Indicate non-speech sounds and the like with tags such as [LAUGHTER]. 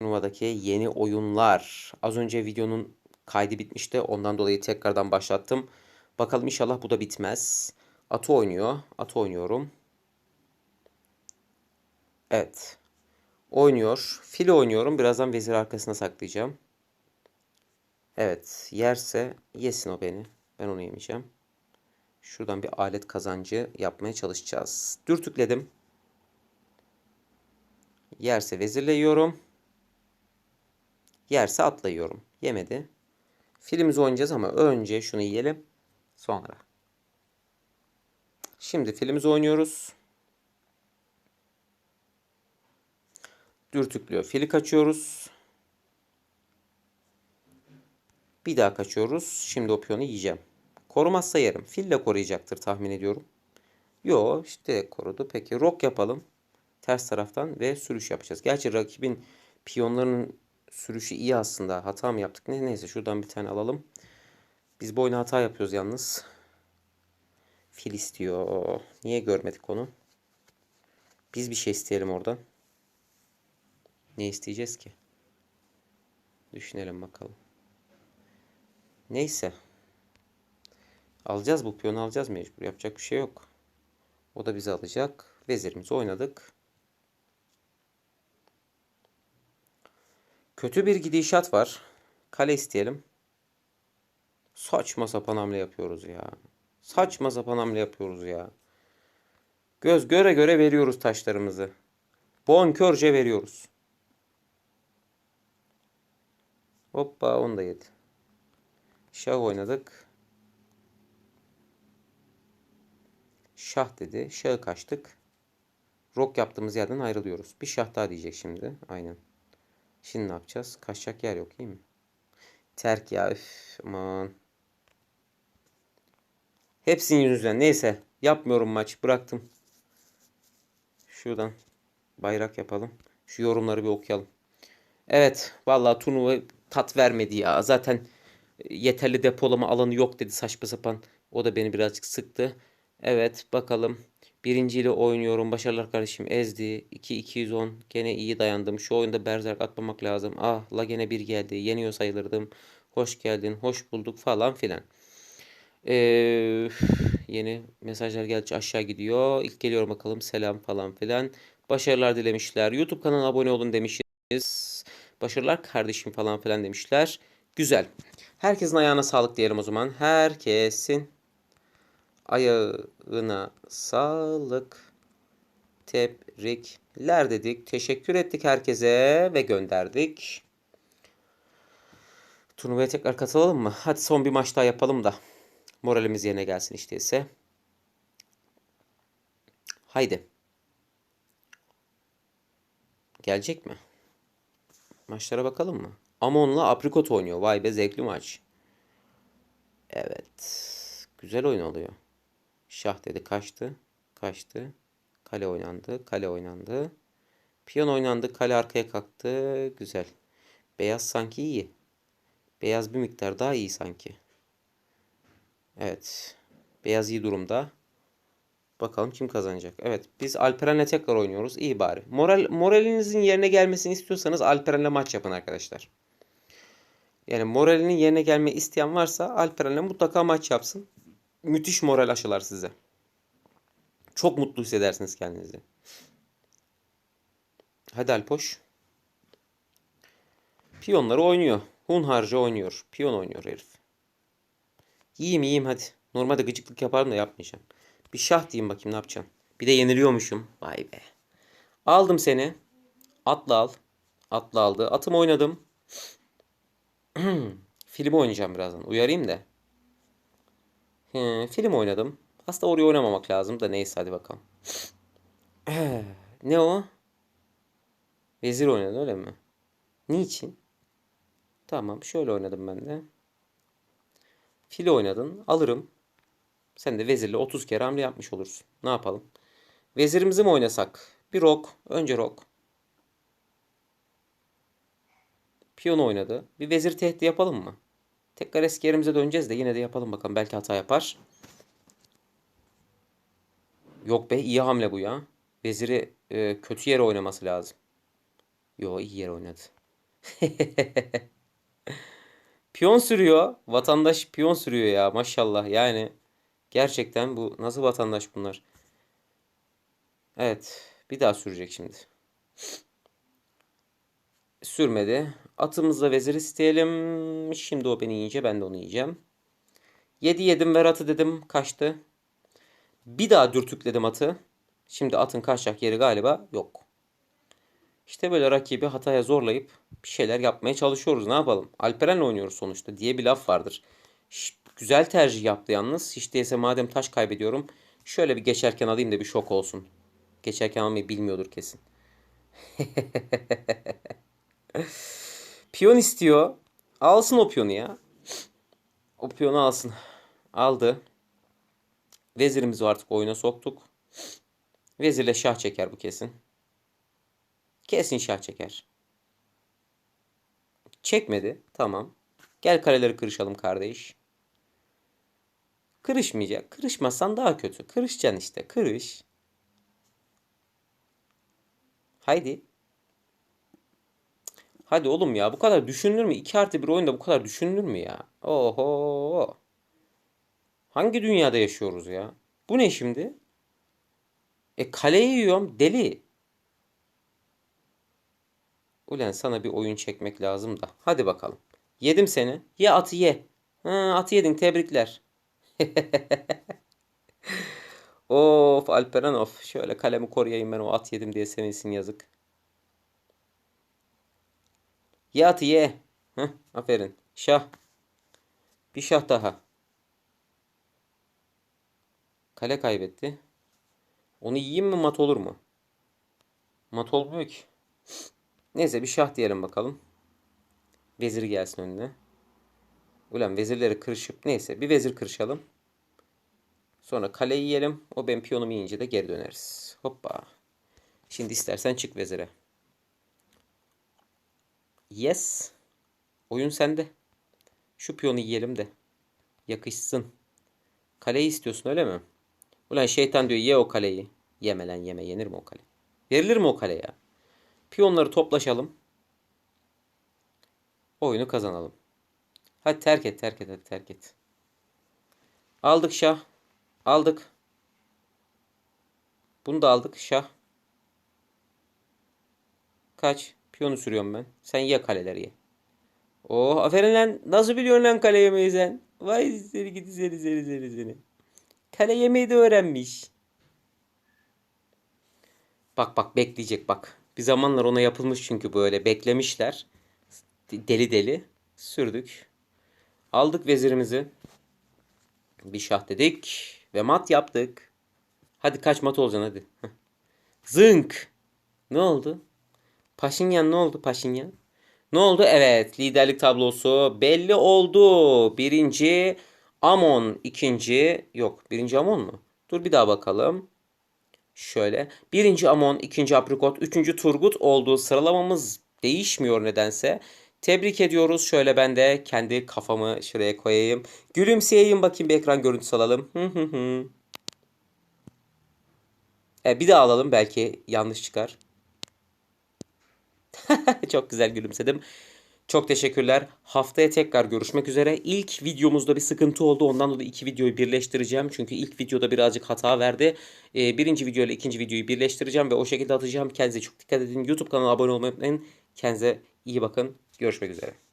Turnuvadaki yeni oyunlar. Az önce videonun kaydı bitmişti. Ondan dolayı tekrardan başlattım. Bakalım inşallah bu da bitmez. Atı oynuyor. Atı oynuyorum. Evet. Oynuyor. Fili oynuyorum. Birazdan vezir arkasına saklayacağım. Evet. Yerse yesin o beni. Ben onu yemeyeceğim. Şuradan bir alet kazancı yapmaya çalışacağız. Dürtükledim. Yerse vezirle yiyorum. Yerse atla yiyorum. Yemedi. Filimizi oynayacağız ama önce şunu yiyelim. Sonra. Şimdi filimizi oynuyoruz. Dürtüklüyor. Fili kaçıyoruz. Bir daha kaçıyoruz. Şimdi o piyonu yiyeceğim. Korumazsa yerim. Fille koruyacaktır tahmin ediyorum. Yo işte korudu. Peki rok yapalım. Ters taraftan ve sürüş yapacağız. Gerçi rakibin piyonlarının sürüşü iyi aslında. Hata mı yaptık? Ne, neyse şuradan bir tane alalım. Biz bu oyuna hata yapıyoruz yalnız. Fil istiyor. Niye görmedik onu? Biz bir şey isteyelim oradan. Ne isteyeceğiz ki? Düşünelim bakalım. Neyse. Alacağız bu piyonu alacağız mecbur. Yapacak bir şey yok. O da bizi alacak. Vezirimizi oynadık. Kötü bir gidişat var. Kale isteyelim. Saçma sapan hamle yapıyoruz ya. Saçma sapan hamle yapıyoruz ya. Göz göre göre veriyoruz taşlarımızı. Bonkörce veriyoruz. Hoppa onu da yedi. Şah oynadık. Şah dedi. Şahı kaçtık. Rok yaptığımız yerden ayrılıyoruz. Bir şah daha diyecek şimdi. Aynen. Şimdi ne yapacağız? Kaçacak yer yok değil mi? Terk ya. Üf, aman. Hepsinin yüzünden. Neyse. Yapmıyorum maç. Bıraktım. Şuradan bayrak yapalım. Şu yorumları bir okuyalım. Evet. Vallahi turnuva tat vermedi ya. Zaten yeterli depolama alanı yok dedi saçma sapan. O da beni birazcık sıktı. Evet bakalım. Birinciyle oynuyorum. Başarılar kardeşim. Ezdi. 2-210. Gene iyi dayandım. Şu oyunda berzerk atmamak lazım. Ah la gene bir geldi. Yeniyor sayılırdım. Hoş geldin. Hoş bulduk falan filan. Ee, yeni mesajlar geldi aşağı gidiyor. İlk geliyor bakalım. Selam falan filan. Başarılar dilemişler. YouTube kanalına abone olun demişiz. Başarılar kardeşim falan filan demişler. Güzel. Herkesin ayağına sağlık diyelim o zaman. Herkesin ayağına sağlık. Tebrikler dedik. Teşekkür ettik herkese ve gönderdik. Turnuvaya tekrar katılalım mı? Hadi son bir maç daha yapalım da. Moralimiz yerine gelsin işte ise. Haydi. Gelecek mi? Maçlara bakalım mı? Amon'la Aprikot oynuyor. Vay be zevkli maç. Evet. Güzel oyun oluyor. Şah dedi kaçtı. Kaçtı. Kale oynandı. Kale oynandı. Piyon oynandı. Kale arkaya kalktı. Güzel. Beyaz sanki iyi. Beyaz bir miktar daha iyi sanki. Evet. Beyaz iyi durumda. Bakalım kim kazanacak. Evet biz Alperen'le tekrar oynuyoruz. İyi bari. Moral, moralinizin yerine gelmesini istiyorsanız Alperen'le maç yapın arkadaşlar. Yani moralinin yerine gelmeyi isteyen varsa Alperen'le mutlaka maç yapsın. Müthiş moral aşılar size. Çok mutlu hissedersiniz kendinizi. Hadi Alpoş. Piyonları oynuyor. Hunharca oynuyor. Piyon oynuyor herif. Yiyeyim yiyeyim hadi. Normalde gıcıklık yaparım da yapmayacağım. Bir şah diyeyim bakayım ne yapacağım. Bir de yeniliyormuşum. Vay be. Aldım seni. Atla al. Atla aldı. Atım oynadım. [CLEARS THROAT] Film oynayacağım birazdan. Uyarayım da. He, film oynadım. Aslında oraya oynamamak lazım da neyse hadi bakalım. [CLEARS THROAT] ne o? Vezir oynadın öyle mi? Niçin? Tamam şöyle oynadım ben de. Fili oynadın. Alırım. Sen de vezirle 30 kere hamle yapmış olursun. Ne yapalım? Vezirimizi mi oynasak? Bir rok. Önce rok. Piyon oynadı. Bir vezir tehdidi yapalım mı? Tekrar eski yerimize döneceğiz de yine de yapalım bakalım. Belki hata yapar. Yok be iyi hamle bu ya. Veziri e, kötü yere oynaması lazım. Yo iyi yere oynadı. [LAUGHS] Piyon sürüyor. Vatandaş piyon sürüyor ya maşallah. Yani gerçekten bu nasıl vatandaş bunlar? Evet. Bir daha sürecek şimdi. Sürmedi. Atımızla vezir isteyelim. Şimdi o beni yiyince ben de onu yiyeceğim. Yedi yedim ver atı dedim. Kaçtı. Bir daha dürtükledim atı. Şimdi atın kaçacak yeri galiba yok. İşte böyle rakibi hataya zorlayıp bir şeyler yapmaya çalışıyoruz. Ne yapalım? Alperen'le oynuyoruz sonuçta diye bir laf vardır. Ş- güzel tercih yaptı yalnız. Hiç değilse madem taş kaybediyorum. Şöyle bir geçerken alayım da bir şok olsun. Geçerken almayı bilmiyordur kesin. [LAUGHS] Piyon istiyor. Alsın o piyonu ya. O piyonu alsın. Aldı. Vezirimizi artık oyuna soktuk. Vezirle şah çeker bu kesin. Kesin şah çeker. Çekmedi. Tamam. Gel kareleri kırışalım kardeş. Kırışmayacak. Kırışmazsan daha kötü. Kırışacaksın işte. Kırış. Haydi. Hadi oğlum ya. Bu kadar düşünülür mü? 2 artı bir oyunda bu kadar düşünülür mü ya? Oho. Hangi dünyada yaşıyoruz ya? Bu ne şimdi? E kaleye yiyorum. Deli. Ulan sana bir oyun çekmek lazım da. Hadi bakalım. Yedim seni. Ye atı ye. Ha, atı yedin. Tebrikler. [LAUGHS] Of Alperen. Şöyle kalemi koruyayım ben o at yedim diye sevinsin yazık. Ye atı ye. Heh, aferin. Şah. Bir şah daha. Kale kaybetti. Onu yiyeyim mi mat olur mu? Mat olmuyor ki. Neyse bir şah diyelim bakalım. Vezir gelsin önüne. Ulan vezirleri kırışıp neyse bir vezir kırışalım. Sonra kaleyi yiyelim. O ben piyonumu yiyince de geri döneriz. Hoppa. Şimdi istersen çık vezire. Yes. Oyun sende. Şu piyonu yiyelim de. Yakışsın. Kaleyi istiyorsun öyle mi? Ulan şeytan diyor ye o kaleyi. Yeme lan yeme. Yenir mi o kale? Verilir mi o kale ya? Piyonları toplaşalım. Oyunu kazanalım. Hadi terk et terk et hadi terk et. Aldık şah. Aldık. Bunu da aldık şah. Kaç. Piyonu sürüyorum ben. Sen ye kaleleri ye. Oh aferin lan. Nasıl biliyorsun lan kale yemeyi sen? Vay seni gidi seni seni seni seni. Kale yemeyi de öğrenmiş. Bak bak bekleyecek bak. Bir zamanlar ona yapılmış çünkü böyle beklemişler. Deli deli. Sürdük. Aldık vezirimizi. Bir şah dedik. Ve mat yaptık. Hadi kaç mat olacaksın hadi. Zınk. Ne oldu? Paşinyan ne oldu Paşinyan? Ne oldu? Evet liderlik tablosu belli oldu. Birinci Amon, ikinci yok birinci Amon mu? Dur bir daha bakalım. Şöyle. Birinci Amon, ikinci Aprikot, üçüncü Turgut oldu. Sıralamamız değişmiyor nedense. Tebrik ediyoruz. Şöyle ben de kendi kafamı şuraya koyayım. Gülümseyeyim bakayım bir ekran görüntüsü alalım. E, bir daha alalım belki yanlış çıkar. [LAUGHS] Çok güzel gülümsedim. Çok teşekkürler. Haftaya tekrar görüşmek üzere. İlk videomuzda bir sıkıntı oldu. Ondan dolayı iki videoyu birleştireceğim. Çünkü ilk videoda birazcık hata verdi. Ee, birinci video ile ikinci videoyu birleştireceğim ve o şekilde atacağım. Kendinize çok dikkat edin. YouTube kanalına abone olmayı unutmayın. Kendinize iyi bakın. Görüşmek üzere.